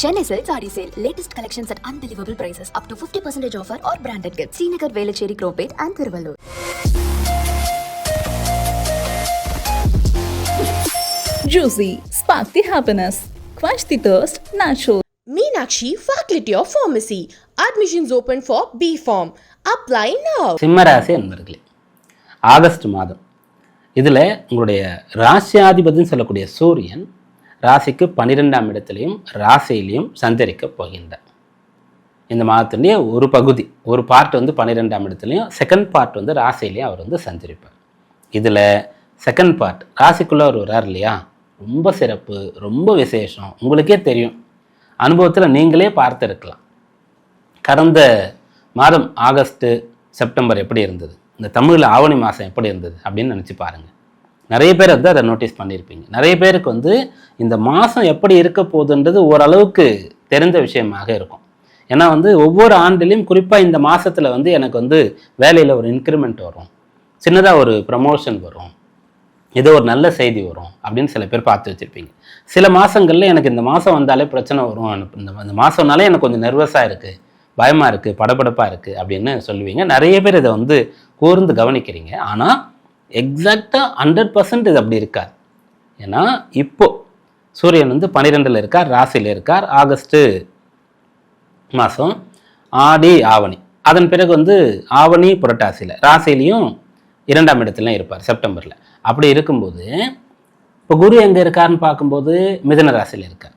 Chennai Silk Saree Sale. Latest collections at unbelievable prices. Up to 50% offer or branded gifts. Srinagar, Velachery, Cropate and Thiruvallur. Juicy, spark the happiness, quench the thirst, natural. Meenakshi Faculty of Pharmacy. Admissions open for B Form. Apply now. சிம்மராசி என்பர்களே August மாதம் இதில் உங்களுடைய ராசியாதிபதினு சொல்லக்கூடிய சூரியன் ராசிக்கு பன்னிரெண்டாம் இடத்துலையும் ராசியிலையும் சந்தரிக்கப் போகின்றார். இந்த மாதத்துலேயே ஒரு பகுதி ஒரு பார்ட் வந்து பன்னிரெண்டாம் இடத்துலையும் செகண்ட் பார்ட் வந்து ராசியிலையும் அவர் வந்து சந்தரிப்பார் இதில் செகண்ட் பார்ட் ராசிக்குள்ளே அவர் வரார் இல்லையா? ரொம்ப சிறப்பு ரொம்ப விசேஷம் உங்களுக்கே தெரியும். அனுபவத்தில் நீங்களே பார்த்துருக்கலாம். கடந்த மாதம் ஆகஸ்ட்டு செப்டம்பர் எப்படி இருந்தது? இந்த தமிழில் ஆவணி மாதம் எப்படி இருந்தது? அப்படின்னு நினச்சி பாருங்கள் நிறைய பேர் வந்து அதை நோட்டீஸ் பண்ணியிருப்பீங்க. நிறைய பேருக்கு வந்து இந்த மாதம் எப்படி இருக்க போகுதுன்றது ஓரளவுக்கு தெரிந்த விஷயமாக இருக்கும். ஏன்னா வந்து ஒவ்வொரு ஆண்டிலையும் குறிப்பாக இந்த மாதத்தில் வந்து எனக்கு வந்து வேலையில் ஒரு இன்க்ரிமெண்ட் வரும். சின்னதாக ஒரு ப்ரமோஷன் வரும். ஏதோ ஒரு நல்ல செய்தி வரும் அப்படின்னு சில பேர் பார்த்து வச்சுருப்பீங்க. சில மாதங்களில் எனக்கு இந்த மாதம் வந்தாலே பிரச்சனை வரும். இந்த இந்த மாதம்னாலே எனக்கு கொஞ்சம் நர்வஸாக இருக்குது பயமாக இருக்குது படபடப்பாக இருக்குது அப்படின்னு சொல்லுவீங்க. நிறைய பேர் இதை வந்து கூர்ந்து கவனிக்கிறீங்க. ஆனால் எக்ஸாக்டாக ஹண்ட்ரட் பர்சன்ட் இது அப்படி இருக்காது ஏன்னா இப்போது சூரியன் வந்து பன்னிரெண்டில் இருக்கார் ராசியில் இருக்கார் ஆகஸ்ட்டு மாதம் ஆடி ஆவணி. அதன் பிறகு வந்து ஆவணி புரட்டாசியில் ராசிலையும் இரண்டாம் இடத்துலையும் இருப்பார் செப்டம்பரில். அப்படி இருக்கும்போது இப்போ குரு எங்கே இருக்காருன்னு பார்க்கும்போது மிதன ராசியில் இருக்கார்.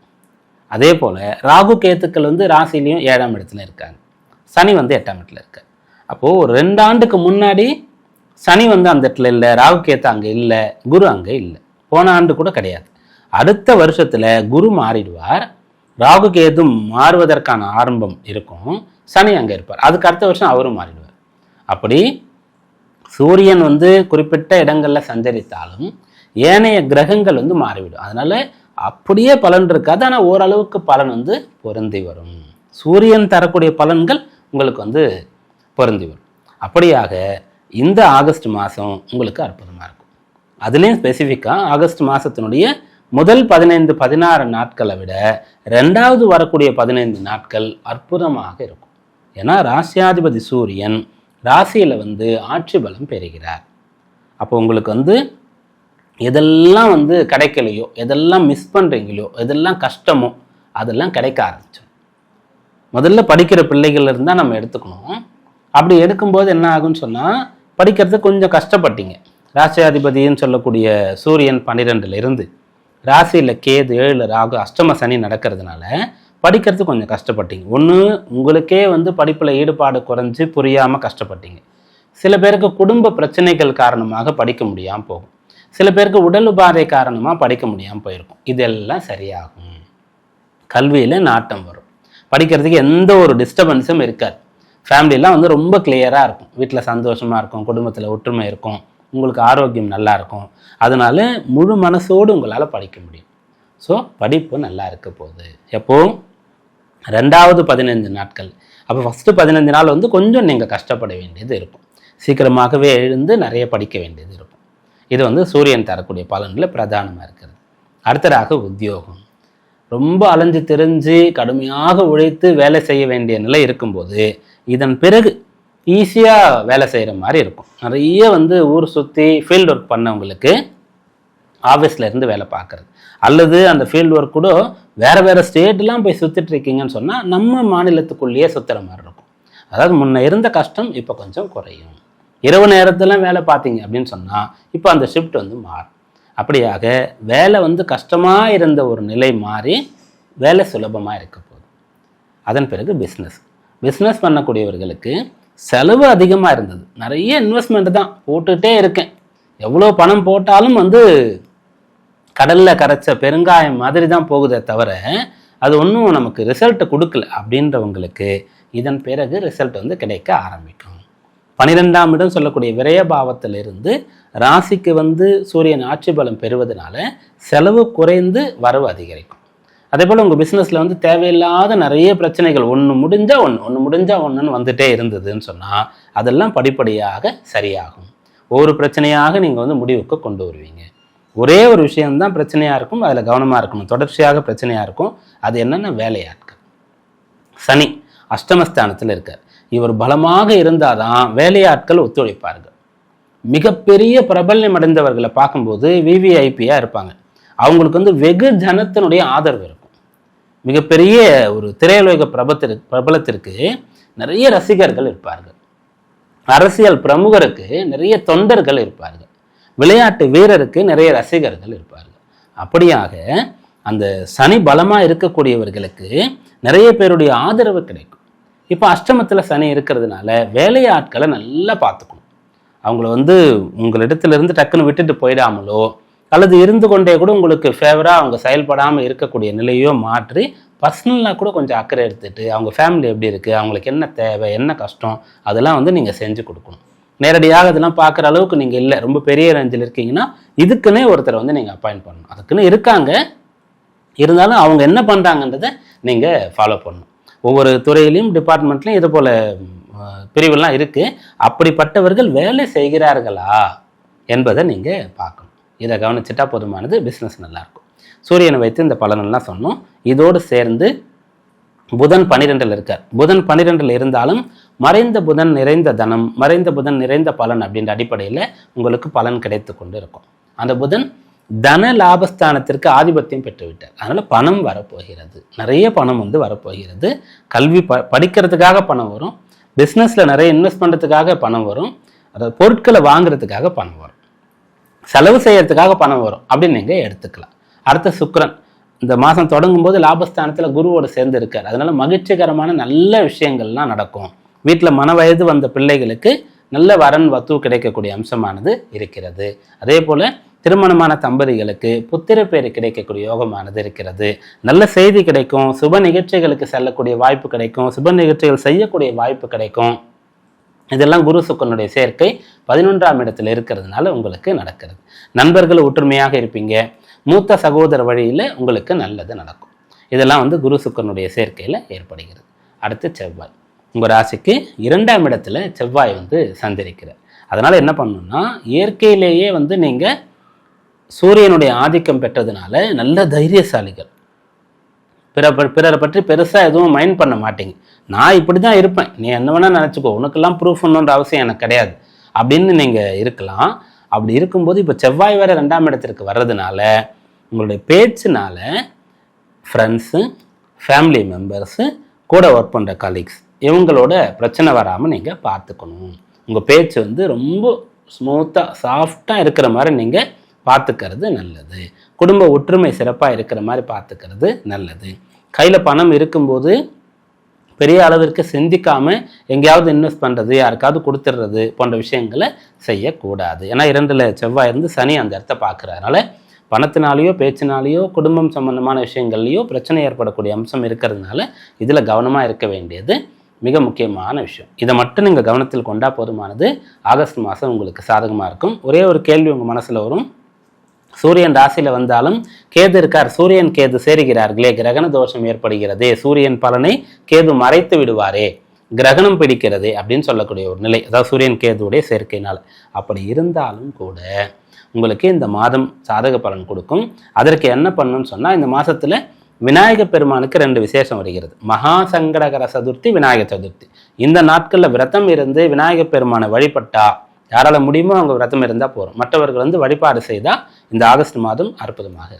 அதே போல் ராகு கேத்துக்கள் வந்து ராசிலையும் ஏழாம் இடத்துல இருக்காங்க. சனி வந்து எட்டாம் இடத்துல இருக்கார். அப்போது ஒரு ரெண்டு ஆண்டுக்கு முன்னாடி சனி வந்து அந்த இடத்துல இல்லை ராகு கேத்து அங்கே இல்லை குரு அங்கே இல்லை. போன ஆண்டு கூட கிடையாது. அடுத்த வருஷத்தில் குரு மாறிடுவார். ராகு கேது மாறுவதற்கான ஆரம்பம் இருக்கும். சனி அங்கே இருப்பார். அதுக்கு அடுத்த வருஷம் அவரும் மாறிடுவார். அப்படி சூரியன் வந்து குறிப்பிட்ட இடங்களில் சஞ்சரித்தாலும் ஏனைய கிரகங்கள் வந்து மாறிவிடும். அதனால அப்படியே பலன் இருக்காது. ஆனால் ஓரளவுக்கு பலன் வந்து பொருந்தி வரும். சூரியன் தரக்கூடிய பலன்கள் உங்களுக்கு வந்து பொருந்தி வரும். அப்படியாக இந்த ஆகஸ்ட் மாதம் உங்களுக்கு அற்புதமாக இருக்கும். அதுலேயும் ஸ்பெசிஃபிக்காக ஆகஸ்ட் மாதத்தினுடைய முதல் பதினைந்து பதினாறு நாட்களை விட ரெண்டாவது வரக்கூடிய பதினைந்து நாட்கள் அற்புதமாக இருக்கும். ஏன்னா ராசியாதிபதி சூரியன் ராசியில் வந்து ஆட்சி பலம் பெறுகிறார். அப்போ உங்களுக்கு வந்து எதெல்லாம் வந்து கிடைக்கலையோ எதெல்லாம் மிஸ் பண்ணுறீங்களோ எதெல்லாம் கஷ்டமோ அதெல்லாம் கிடைக்க ஆரம்பிச்சோம் முதல்ல படிக்கிற பிள்ளைகள் இருந்தால் நம்ம எடுத்துக்கணும். அப்படி எடுக்கும்போது என்ன ஆகும்னு சொன்னால் படிக்கிறது கொஞ்சம் கஷ்டப்பட்டீங்க. ராசியாதிபதினு சொல்லக்கூடிய சூரியன் பன்னிரெண்டுல இருந்து ராசியில் கேது ஏழு ராகு அஷ்டம சனி நடக்கிறதுனால படிக்கிறது கொஞ்சம் கஷ்டப்பட்டீங்க. ஒன்று உங்களுக்கே வந்து படிப்பில் ஈடுபாடு குறைஞ்சு புரியாமல் கஷ்டப்பட்டீங்க. சில பேருக்கு குடும்ப பிரச்சனைகள் காரணமாக படிக்க முடியாமல் போகும். சில பேருக்கு உடல் உபாதை காரணமாக படிக்க முடியாமல் போயிருக்கும். இதெல்லாம் சரியாகும். கல்வியில் நாட்டம் வரும். படிக்கிறதுக்கு எந்த ஒரு டிஸ்டர்பன்ஸும் இருக்காது. ஃபேமிலிலாம் வந்து ரொம்ப கிளியராக இருக்கும். வீட்டில் சந்தோஷமாக இருக்கும் குடும்பத்தில் ஒற்றுமை இருக்கும் உங்களுக்கு ஆரோக்கியம் நல்லா இருக்கும். அதனால முழு மனசோடு உங்களால் படிக்க முடியும். ஸோ படிப்பு நல்லா இருக்க போகுது. எப்போ? ரெண்டாவது பதினைந்து நாட்கள். அப்போ ஃபஸ்ட்டு பதினஞ்சு நாள் வந்து கொஞ்சம் நீங்கள் கஷ்டப்பட வேண்டியது இருக்கும். சீக்கிரமாகவே எழுந்து நிறைய படிக்க வேண்டியது இருக்கும். இது வந்து சூரியன் தரக்கூடிய பலன்களில் பிரதானமாக இருக்கிறது. அடுத்ததாக உத்தியோகம். ரொம்ப அலைஞ்சு திரிஞ்சு கடுமையாக உழைத்து வேலை செய்ய வேண்டிய நிலை இருக்கும்போது இதன் பிறகு ஈஸியாக வேலை செய்கிற மாதிரி இருக்கும். நிறைய வந்து ஊர் சுற்றி ஃபீல்ட் ஒர்க் பண்ணவங்களுக்கு ஆஃபீஸில் இருந்து வேலை பார்க்குறது. அல்லது அந்த ஃபீல்டு ஒர்க் கூட வேறு வேறு ஸ்டேட்லாம் போய் சுற்றிட்டு இருக்கீங்கன்னு சொன்னால் நம்ம மாநிலத்துக்குள்ளேயே சுற்றுற மாதிரி இருக்கும். அதாவது முன்ன இருந்த கஷ்டம் இப்போ கொஞ்சம் குறையும். இரவு நேரத்துலாம் வேலை பார்த்தீங்க அப்படின்னு சொன்னால் இப்போ அந்த ஷிஃப்ட் வந்து மாறும். அப்படியாக வேலை வந்து கஷ்டமாக இருந்த ஒரு நிலை மாறி வேலை சுலபமாக இருக்க போகுது. அதன் பிறகு பிஸ்னஸ் பிஸ்னஸ் பண்ணக்கூடியவர்களுக்கு செலவு அதிகமாக இருந்தது. நிறைய இன்வெஸ்ட்மெண்ட் தான் போட்டுகிட்டே இருக்கேன். எவ்வளோ பணம் போட்டாலும் வந்து கடலில் கரைச்ச பெருங்காயம் மாதிரி தான் போகுதே தவிர அது ஒன்றும் நமக்கு ரிசல்ட் கொடுக்கல அப்படின்றவங்களுக்கு இதன் பிறகு ரிசல்ட் வந்து கிடைக்க ஆரம்பிக்கும். பனிரெண்டாம் இடம் சொல்லக்கூடிய விரயபாவத்திலிருந்து ராசிக்கு வந்து சூரியன் ஆட்சி பலம் பெறுவதனால செலவு குறைந்து வரவு அதிகரிக்கும். அதே போல் உங்கள் பிஸ்னஸில் வந்து தேவையில்லாத நிறைய பிரச்சனைகள் ஒன்று முடிஞ்சால் ஒன்று ஒன்று முடிஞ்சால் ஒன்றுன்னு வந்துட்டே இருந்ததுன்னு சொன்னால் அதெல்லாம் படிப்படியாக சரியாகும். ஒவ்வொரு பிரச்சனையாக நீங்கள் வந்து முடிவுக்கு கொண்டு வருவீங்க. ஒரே ஒரு விஷயம்தான் பிரச்சனையாக இருக்கும் அதில் கவனமாக இருக்கணும். தொடர்ச்சியாக பிரச்சனையாக இருக்கும் அது என்னென்ன வேலையாட்கள். சனி அஷ்டமஸ்தானத்தில் இருக்கார். இவர் பலமாக இருந்தால் தான் வேலையாட்கள் ஒத்துழைப்பார்கள். மிகப்பெரிய பிரபல்யம் அடைந்தவர்களை பார்க்கும்போது விவிஐபியாக இருப்பாங்க. அவங்களுக்கு வந்து வெகு ஜனத்தினுடைய ஆதரவு இருக்கும். மிகப்பெரிய ஒரு திரையுலக பிரபத்திற்கு பிரபலத்திற்கு நிறைய ரசிகர்கள் இருப்பார்கள். அரசியல் பிரமுகருக்கு நிறைய தொண்டர்கள் இருப்பார்கள். விளையாட்டு வீரருக்கு நிறைய ரசிகர்கள் இருப்பார்கள். அப்படியாக அந்த சனி பலமாக இருக்கக்கூடியவர்களுக்கு நிறைய பேருடைய ஆதரவு கிடைக்கும். இப்போ அஷ்டமத்தில் சனி இருக்கிறதுனால வேலையாட்களை நல்லா பார்த்துக்கணும். அவங்கள வந்து உங்களிடத்துலேருந்து டக்குன்னு விட்டுட்டு போயிடாமலோ அல்லது இருந்து கொண்டே கூட உங்களுக்கு ஃபேவராக அவங்க செயல்படாமல் இருக்கக்கூடிய நிலையோ மாற்றி பர்சனலாக கூட கொஞ்சம் அக்கறை எடுத்துட்டு அவங்க ஃபேமிலி எப்படி இருக்குது அவங்களுக்கு என்ன தேவை என்ன கஷ்டம் அதெல்லாம் வந்து நீங்கள் செஞ்சு கொடுக்கணும். நேரடியாக இதெல்லாம் பார்க்குற அளவுக்கு நீங்கள் இல்லை. ரொம்ப பெரிய ரேஞ்சில் இருக்கீங்கன்னா இதுக்குன்னே ஒருத்தரை வந்து நீங்கள் அப்பாயிண்ட் பண்ணணும். அதுக்குன்னு இருக்காங்க. இருந்தாலும் அவங்க என்ன பண்ணுறாங்கன்றதை நீங்கள் ஃபாலோ பண்ணணும். ஒவ்வொரு துறையிலையும் டிபார்ட்மெண்ட்லையும் இது போல் பிரிவுலாம் இருக்குது அப்படிப்பட்டவர்கள் வேலை செய்கிறார்களா என்பதை நீங்கள் பார்க்கணும். இதை கவனிச்சிட்டா போதுமானது பிஸ்னஸ் நல்லாயிருக்கும். சூரியனை வைத்து இந்த பலனெல்லாம் சொன்னோம். இதோடு சேர்ந்து புதன் பனிரெண்டில் இருக்கார். புதன் பனிரெண்டில் இருந்தாலும் மறைந்த புதன் நிறைந்த தனம் மறைந்த புதன் நிறைந்த பலன் அப்படின்ற அடிப்படையில் உங்களுக்கு பலன் கிடைத்து கொண்டு இருக்கும் அந்த புதன் தன லாபஸ்தானத்திற்கு ஆதிபத்தியம் பெற்றுவிட்டார். அதனால் பணம் வரப்போகிறது. நிறைய பணம் வந்து வரப்போகிறது. கல்வி ப படிக்கிறதுக்காக பணம் வரும். பிஸ்னஸில் நிறைய இன்வெஸ்ட் பண்ணுறதுக்காக பணம் வரும். அதாவது பொருட்களை வாங்குறதுக்காக பணம் வரும். செலவு செய்யறதுக்காக பணம் வரும். அப்படின்னு நீங்கள் எடுத்துக்கலாம். அடுத்த சுக்ரன் இந்த மாதம் தொடங்கும் போது லாபஸ்தானத்தில் குருவோடு சேர்ந்து இருக்கார். அதனால மகிழ்ச்சிகரமான நல்ல விஷயங்கள்லாம் நடக்கும். வீட்டில் மன வயது வந்த பிள்ளைகளுக்கு நல்ல வரன் வத்து கிடைக்கக்கூடிய அம்சமானது இருக்கிறது. அதே போல் திருமணமான தம்பதிகளுக்கு புத்திர பேர் கிடைக்கக்கூடிய யோகமானது இருக்கிறது. நல்ல செய்தி கிடைக்கும். சுப நிகழ்ச்சிகளுக்கு செல்லக்கூடிய வாய்ப்பு கிடைக்கும். சுப நிகழ்ச்சிகள் செய்யக்கூடிய வாய்ப்பு கிடைக்கும். இதெல்லாம் குரு சுக்கனுடைய சேர்க்கை பதினொன்றாம் இடத்துல இருக்கிறதுனால உங்களுக்கு நடக்கிறது. நண்பர்கள் ஒற்றுமையாக இருப்பீங்க. மூத்த சகோதர வழியில் உங்களுக்கு நல்லது நடக்கும். இதெல்லாம் வந்து குரு சுக்கனுடைய சேர்க்கையில் ஏற்படுகிறது. அடுத்து செவ்வாய். உங்கள் ராசிக்கு இரண்டாம் இடத்துல செவ்வாய் வந்து சந்திரிக்கிறார். அதனால் என்ன பண்ணணும்னா இயற்கையிலேயே வந்து நீங்கள் சூரியனுடைய ஆதிக்கம் பெற்றதுனால நல்ல தைரியசாலிகள். பிற பிறரை பற்றி பெருசாக எதுவும் மைண்ட் பண்ண மாட்டீங்க. நான் இப்படி தான் இருப்பேன். நீ என்ன வேணால் நினச்சிக்கோ. உனக்கெல்லாம் ப்ரூஃப் பண்ணணுன்ற அவசியம் எனக்கு கிடையாது. அப்படின்னு நீங்கள் இருக்கலாம். அப்படி இருக்கும்போது இப்போ செவ்வாய் வேறு ரெண்டாம் இடத்திற்கு வர்றதுனால உங்களுடைய பேச்சுனால ஃப்ரெண்ட்ஸு ஃபேமிலி மெம்பர்ஸு கூட ஒர்க் பண்ணுற கலீக்ஸ் இவங்களோட பிரச்சனை வராமல் நீங்கள் பார்த்துக்கணும். உங்கள் பேச்சு வந்து ரொம்ப ஸ்மூத்தாக சாஃப்டாக இருக்கிற மாதிரி நீங்கள் பார்த்துக்கிறது நல்லது. குடும்ப ஒற்றுமை சிறப்பாக இருக்கிற மாதிரி பார்த்துக்கிறது நல்லது. கையில் பணம் இருக்கும்போது பெரிய அளவிற்கு சிந்திக்காம எங்கேயாவது இன்வெஸ்ட் பண்ணுறது யாருக்காவது கொடுத்துடுறது போன்ற விஷயங்களை செய்யக்கூடாது. ஏன்னா இரண்டில் செவ்வாய் இருந்து சனி அந்த இடத்த பார்க்குறதுனால பணத்தினாலேயோ பேச்சினாலேயோ குடும்பம் சம்பந்தமான விஷயங்கள்லையோ பிரச்சனை ஏற்படக்கூடிய அம்சம் இருக்கிறதுனால இதில் கவனமாக இருக்க வேண்டியது மிக முக்கியமான விஷயம். இதை மட்டும் நீங்கள் கவனத்தில் கொண்டா போதுமானது. ஆகஸ்ட் மாதம் உங்களுக்கு சாதகமாக இருக்கும். ஒரே ஒரு கேள்வி உங்கள் மனசில் வரும். சூரியன் ராசியில் வந்தாலும் கேது இருக்கார். சூரியன் கேது சேருகிறார்களே. கிரகண தோஷம் ஏற்படுகிறதே. சூரியன் பலனை கேது மறைத்து விடுவாரே. கிரகணம் பிடிக்கிறது அப்படின்னு சொல்லக்கூடிய ஒரு நிலை. அதாவது சூரியன் கேதுவுடைய சேர்க்கையினால். அப்படி இருந்தாலும் கூட உங்களுக்கு இந்த மாதம் சாதக பலன் கொடுக்கும். அதற்கு என்ன பண்ணணும்னு சொன்னால் இந்த மாதத்தில் விநாயகப் பெருமானுக்கு ரெண்டு விசேஷம் வருகிறது. மகா சங்கடகர சதுர்த்தி விநாயகர் சதுர்த்தி. இந்த நாட்களில் விரதம் இருந்து விநாயகப் பெருமானை வழிபட்டா யாரால முடியுமோ அவங்க விரதம் இருந்தால் போகிறோம் மற்றவர்கள் வந்து வழிபாடு செய்தால் இந்த ஆகஸ்ட் மாதம் அற்புதமாக இருக்கும்.